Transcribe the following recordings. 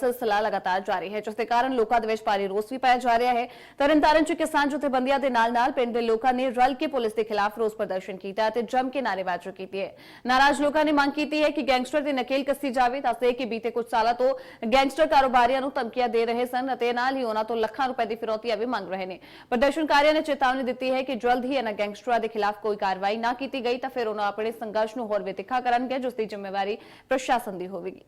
ਸਿਲਸਿਲਾ ਲਗਾਤਾਰ ਜਾਰੀ ਹੈ ਜਿਸ ਦੇ ਕਾਰਨ ਲੋਕਾਂ ਦੇ ਵਿੱਚ ਭਾਰੀ ਰੋਸ ਵੀ ਪਾਇਆ ਜਾ ਰਿਹਾ ਹੈ। ਤਰਨਤਾਰਨ ਚ ਕਿਸਾਨ ਜਥੇਬੰਦੀਆਂ ਦੇ ਨਾਲ-ਨਾਲ ਪਿੰਡ ਦੇ ਲੋਕਾਂ ਨੇ ਰਲ ਕੇ ਪੁਲਿਸ ਦੇ ਖਿਲਾਫ ਰੋਸ ਪ੍ਰਦਰਸ਼ਨ ਕੀਤਾ ਅਤੇ ਜੰਮ ਕੇ ਨਾਅਰੇਬਾਜ਼ੀ ਕੀਤੀ ਹੈ। ਨਾਰਾਜ਼ ਲੋਕਾਂ ਨੇ ਮੰਗ ਕੀਤੀ ਹੈ ਕਿ ਗੈਂਗਸਟਰ ਦੀ ਨਕੇਲ ਕੱਸੀ ਜਾਵੇ ਦੱਸਦੇ ਕਿ ਬੀਤੇ ਕੁਝ ਸਾਲਾਂ ਤੋਂ ਗੈਂਗਸਟਰ ਕਾਰੋਬਾਰੀਆਂ ਨੂੰ ਧਮਕੀਆਂ ਦੇ ਰਹੇ ਸਨ ਅਤੇ ਨਾਲ ਹੀ ਉਹਨਾਂ ਤੋਂ ਲੱਖਾਂ ਰੁਪਏ ਦੀ ਫਿਰੌਤੀਆਂ ਵੀ ਮੰਗ ਰਹੇ ਨੇ। ਪ੍ਰਦਰਸ਼ਨਕਾਰੀਆਂ ਨੇ ਚੇਤਾਵਨੀ ਦਿੱਤੀ ਹੈ ਕਿ ਜਲਦ ਹੀ ਇਹਨਾਂ ਗੈਂਗਸਟਰਾਂ ਦੇ ਖਿਲਾਫ ਕੋਈ ਕਾਰਵਾਈ ਨਾ ਕੀਤੀ ਗਈ ਤਾਂ ਫਿਰ ਉਹਨਾਂ ਆਪਣੇ ਸੰਘਰਸ਼ ਨੂੰ ਹੋਰ ਵੀ ਤਿੱਖਾ ਕਰਨਗੇ, ਜਿਸ ਦੀ ਜ਼ਿੰਮੇਵਾਰੀ ਪ੍ਰਸ਼ਾਸਨ ਦੀ ਹੋਵੇਗੀ।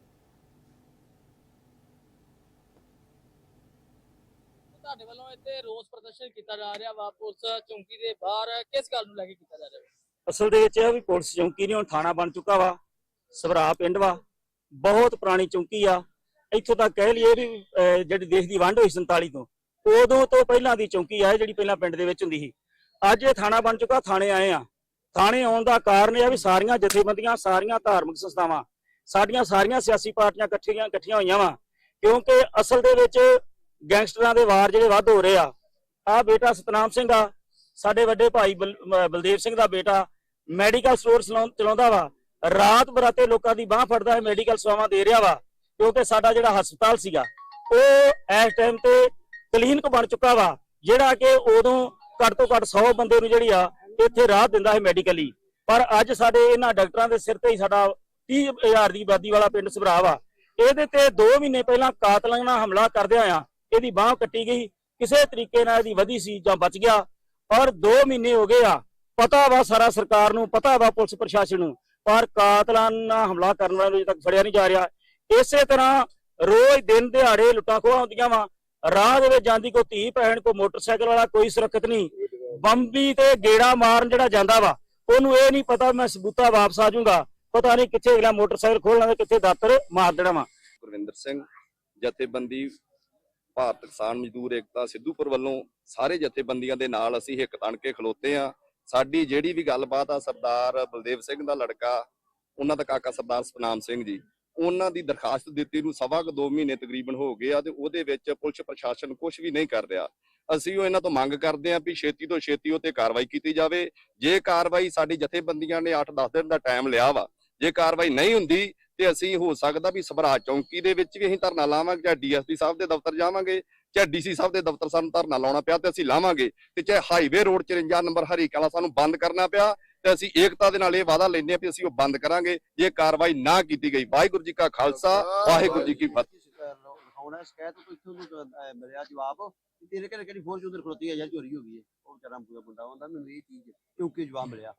ਤੁਹਾਡੇ ਵੱਲੋਂ ਇੱਥੇ ਰੋਸ ਪ੍ਰਦਰਸ਼ਨ ਕੀਤਾ ਜਾ ਰਿਹਾ ਵਾ, ਪੁਲਿਸ ਚੌਂਕੀ ਦੇ ਬਾਹਰ, ਕਿਸ ਗੱਲ ਨੂੰ ਲੈ ਕੇ ਕੀਤਾ ਜਾ ਰਿਹਾ ਅਸਲ ਦੇ ਵਿੱਚ ਇਹ ਆ ਵੀ ਪੁਲਿਸ ਚੌਂਕੀ ਨਹੀਂ ਹੁਣ ਥਾਣਾ ਬਣ ਚੁੱਕਾ ਵਾ, ਸਭਰਾ ਪਿੰਡ ਵਾ, ਬਹੁਤ ਪੁਰਾਣੀ ਚੌਂਕੀ ਆ। ਇੱਥੋਂ ਤੱਕ ਕਹਿ ਲਈਏ ਵੀ ਜਿਹੜੀ ਦੇਸ਼ ਦੀ ਵੰਡ ਹੋਈ 47 ਤੋਂ, ਉਦੋਂ ਤੋਂ ਪਹਿਲਾਂ ਦੀ ਚੌਂਕੀ ਆ ਜਿਹੜੀ ਪਹਿਲਾਂ ਪਿੰਡ ਦੇ ਵਿੱਚ ਹੁੰਦੀ ਸੀ। ਅੱਜ ਇਹ ਥਾਣਾ ਬਣ ਚੁੱਕਾ, ਥਾਣੇ ਆਏ ਆ। ਥਾਣੇ ਆਉਣ ਦਾ ਕਾਰਨ ਇਹ ਆ ਵੀ ਸਾਰੀਆਂ ਜਥੇਬੰਦੀਆਂ, ਸਾਰੀਆਂ ਧਾਰਮਿਕ ਸੰਸਥਾਵਾਂ, ਸਾਡੀਆਂ ਸਾਰੀਆਂ ਸਿਆਸੀ ਪਾਰਟੀਆਂ ਇਕੱਠੀਆਂ ਇਕੱਠੀਆਂ ਹੋਈਆਂ ਵਾ, ਕਿਉਂਕਿ ਅਸਲ ਦੇ ਵਿੱਚ ਗੈਂਗਸਟਰਾਂ ਦੇ ਵਾਰ ਜਿਹੜੇ ਵੱਧ ਹੋ ਰਹੇ ਆ ਆ ਬੇਟਾ ਸਤਨਾਮ ਸਿੰਘ ਆ, ਸਾਡੇ ਵੱਡੇ ਭਾਈ ਬਲ- ਬਲਦੇਵ ਸਿੰਘ ਦਾ ਬੇਟਾ ਮੈਡੀਕਲ ਸਟੋਰ ਚਲਾਉਂ- ਚਲਾਉਂਦਾ ਵਾ। ਰਾਤ ਬਰਾਤੇ ਲੋਕਾਂ ਦੀ ਬਾਹ ਫੜਦਾ ਹੈ ਮੈਡੀਕਲ ਸੇਵਾਵਾਂ ਦੇ ਰਿਹਾ ਵਾ, ਕਿਉਂਕਿ ਸਾਡਾ ਜਿਹੜਾ ਹਸਪਤਾਲ ਸੀਗਾ, ਉਹ ਇਸ ਟਾਈਮ ਤੇ ਕਲੀਨਿਕ ਬਣ ਚੁੱਕਾ ਵਾ, ਜਿਹੜਾ ਕਿ ਉਦੋਂ ਘੱਟ ਤੋਂ ਘੱਟ 100 ਬੰਦੇ ਨੂੰ ਜਿਹੜੀ ਆ, ਇੱਥੇ ਰਾਹਤ ਦਿੰਦਾ ਹੈ ਮੈਡੀਕਲੀ ਪਰ ਅੱਜ ਸਾਡੇ ਇਹਨਾਂ ਡਾਕਟਰਾਂ ਦੇ ਸਿਰ ਤੇ ਹੀ ਸਾਡਾ 30000 ਦੀ ਆਬਾਦੀ ਵਾਲਾ ਪਿੰਡ ਸਭਰਾ ਵਾ ਇਹਦੇ ਤੇ 2 ਮਹੀਨੇ ਪਹਿਲਾਂ ਕਾਤਲਾਨਾ ਹਮਲਾ ਕਰਦਿਆਂ ਆ ਇਹਦੀ ਬਾਹ ਕੱਟੀ ਗਈ, ਕਿਸੇ ਤਰੀਕੇ ਨਾਲ ਇਹਦੀ ਵਧੀ ਸੀ ਜਾਂ ਬਚ ਗਿਆ। ਔਰ 2 ਮਹੀਨੇ ਹੋ ਗਏ ਆ, ਪਤਾ ਵਾ ਸਾਰਾ ਸਰਕਾਰ ਨੂੰ, ਪਤਾ ਵਾ ਪੁਲਿਸ ਪ੍ਰਸ਼ਾਸਨ ਨੂੰ, ਪਰ ਕਾਤਲਾਨਾ ਹਮਲਾ ਕਰਨ ਵਾਲੇ ਨੂੰ ਅਜੇ ਤੱਕ ਫੜਿਆ ਨਹੀਂ ਜਾ ਰਿਹਾ। ਇਸੇ ਤਰ੍ਹਾਂ ਰੋਜ਼ ਦਿਨ ਦਿਹਾੜੇ ਲੁੱਟਾਂ ਖੋਹਾਂ ਹੁੰਦੀਆਂ ਵਾ। ਰਾਹ ਦੇ ਵਿੱਚ ਜਾਂਦੀ ਕੋਈ ਧੀ ਭੈਣ, ਕੋਈ ਮੋਟਰਸਾਈਕਲ ਵਾਲਾ, ਕੋਈ ਸੁਰੱਖਿਅਤ ਨਹੀਂ। ਬੰਬੀ ਤੇ ਗੇੜਾ ਮਾਰਨ ਜਿਹੜਾ ਜਾਂਦਾ ਵਾ, ਉਹਨੂੰ ਇਹ ਨਹੀਂ ਪਤਾ ਮੈਂ ਸਬੂਤਾ ਵਾਪਸ ਆ ਜਾਊਂਗਾ। ਪਤਾ ਨਹੀਂ ਕਿੱਥੇ ਅਗਲਾ ਮੋਟਰਸਾਈਕਲ ਖੋਲਣਾ ਤੇ ਕਿੱਥੇ ਦਾਤਰ ਮਾਰ ਦੇਣਾ ਵਾ। ਗੁਰਵਿੰਦਰ ਸਿੰਘ, ਜਥੇਬੰਦੀ ਭਾਰਤ ਕਿਸਾਨ ਮਜ਼ਦੂਰ ਏਕਤਾ ਸਿੱਧੂਪੁਰ ਵੱਲੋਂ ਸਾਰੇ ਜਥੇਬੰਦੀਆਂ ਦੇ ਨਾਲ ਅਸੀਂ ਇੱਕ ਤਣ ਕੇ ਖਲੋਤੇ ਆ ਸਾਡੀ ਜਿਹੜੀ ਵੀ ਗੱਲਬਾਤ ਆ, ਸਰਦਾਰ ਬਲਦੇਵ ਸਿੰਘ ਦਾ ਲੜਕਾ, ਉਹਨਾਂ ਦਾ ਕਾਕਾ ਸਰਦਾਰ ਸਤਨਾਮ ਸਿੰਘ ਜੀ, ਉਹਨਾਂ ਦੀ ਦਰਖਾਸਤ ਦਿੱਤੀ ਨੂੰ ਸਵਾ ਕੁ 2 ਮਹੀਨੇ ਤਕਰੀਬਨ ਹੋ ਗਏ ਆ ਤੇ ਉਹਦੇ ਵਿੱਚ ਪੁਲਿਸ ਪ੍ਰਸ਼ਾਸਨ ਕੁਝ ਵੀ ਨਹੀਂ ਕਰ ਰਿਹਾ। ਅਸੀਂ ਉਹ ਇਹਨਾਂ ਤੋਂ ਮੰਗ ਕਰਦੇ ਆ ਵੀ ਛੇਤੀ ਤੋਂ ਛੇਤੀ ਉਹ ਤੇ ਕਾਰਵਾਈ ਕੀਤੀ ਜਾਵੇ। ਜੇ ਕਾਰਵਾਈ ਸਾਡੀ ਜਥੇਬੰਦੀਆਂ ਨੇ 8-10 ਦਿਨ ਦਾ ਟਾਈਮ ਲਿਆ ਵਾ, ਜੇ ਕਾਰਵਾਈ ਨਹੀਂ ਹੁੰਦੀ ਤੇ ਅਸੀਂ ਹੋ ਸਕਦਾ ਵੀ ਸਭਰਾ ਚੌਂਕੀ ਦੇ ਵਿੱਚ ਵੀ ਅਸੀਂ ਧਰਨਾ ਲਾਵਾਂਗੇ ਜਾਂ ਡੀਐਸਪੀ ਸਾਹਿਬ ਦੇ ਦਫ਼ਤਰ ਜਾਵਾਂਗੇ ਜਾਂ ਡੀਸੀ ਸਾਹਿਬ ਦੇ ਦਫ਼ਤਰ ਸਾਨੂੰ ਧਰਨਾ ਲਾਉਣਾ ਪਿਆ ਤੇ ਅਸੀਂ ਲਾਵਾਂਗੇ ਤੇ ਚਾਹੇ ਹਾਈਵੇ ਰੋਡ 54 ਨੰਬਰ ਹਰੀ ਕਲਾ ਸਾਨੂੰ ਬੰਦ ਕਰਨਾ ਪਿਆ ਤੇ ਅਸੀਂ ਏਕਤਾ ਦੇ ਨਾਲ ਇਹ ਵਾਅਦਾ ਲੈਂਦੇ ਹਾਂ ਵੀ ਅਸੀਂ ਉਹ ਬੰਦ ਕਰਾਂਗੇ ਜੇ ਕਾਰਵਾਈ ਨਾ ਕੀਤੀ ਗਈ। ਵਾਹਿਗੁਰੂ ਜੀ ਕਾ ਖਾਲਸਾ ਵਾਹਿਗੁਰੂ ਜੀ ਕੀ ਫਤਿਹ। ਲਿਖਾਉਣਾ ਸ਼ਿਕਾਇਤ ਤੋਂ ਇੱਥੋਂ ਨੂੰ ਮਿਲਿਆ ਜਵਾਬ ਕਿ ਤੇਰੇ ਘਰੇ ਕਿਹੜੀ ਫੋਨ ਚੋਂ ਖਲੋਤੀ ਹੈ ਜਾਂ ਚੋਰੀ ਹੋ ਗਈ ਹੈ? ਉਹ ਵਿਚਾਰਾ ਪੂਰਾ ਮੁੰਡਾ ਹੁੰਦਾ ਮੈਨੂੰ ਇਹ ਚੀਜ਼ ਕਿਉਂਕਿ ਜਵਾਬ ਮਿਲਿਆ।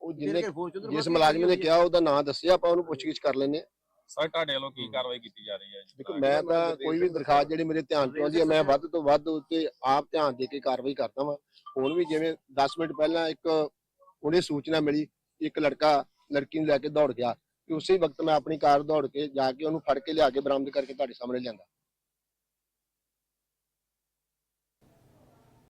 ਜਿਸ ਮੁਲਾਜ਼ਮ ਨੇ ਕਿਹਾ ਉਹਦਾ ਨਾਂ ਦੱਸਿਆ ਆਪਾਂ ਉਹਨੂੰ ਪੁੱਛਗਿੱਛ ਕਰ ਲੈਨੇ ਸਰ ਤੁਹਾਡੇ ਵੱਲੋਂ ਕੀ ਕਾਰਵਾਈ ਕੀਤੀ ਜਾ ਰਹੀ ਹੈ ਜੀ? ਦੇਖੋ ਮੈਂ ਤਾਂ ਕੋਈ ਵੀ ਦਰਖਾਸਤ ਜਿਹੜੀ ਮੇਰੇ ਧਿਆਨ ਚ ਆਉਂਦੀ ਹੈ ਮੈਂ ਵੱਧ ਤੋਂ ਵੱਧ ਉੱਤੇ ਆਪ ਧਿਆਨ ਦੇ ਕੇ ਕਾਰਵਾਈ ਕਰਦਾ ਵਾਂ। ਹੁਣ ਵੀ ਜਿਵੇਂ 10 ਮਿੰਟ ਪਹਿਲਾਂ ਇੱਕ ਉਹਨੇ ਸੂਚਨਾ ਮਿਲੀ ਕਿ ਇੱਕ ਲੜਕਾ ਲੜਕੀ ਨੂੰ ਲੈ ਕੇ ਦੌੜ ਗਿਆ ਕਿ ਉਸੇ ਵਕਤ ਮੈਂ ਆਪਣੀ ਕਾਰ ਦੌੜ ਕੇ ਜਾ ਕੇ ਉਹਨੂੰ ਫੜ ਕੇ ਲਿਆ ਕੇ ਬਰਾਮਦ ਕਰਕੇ ਤੁਹਾਡੇ ਸਾਹਮਣੇ ਲਿਆਂਦਾ।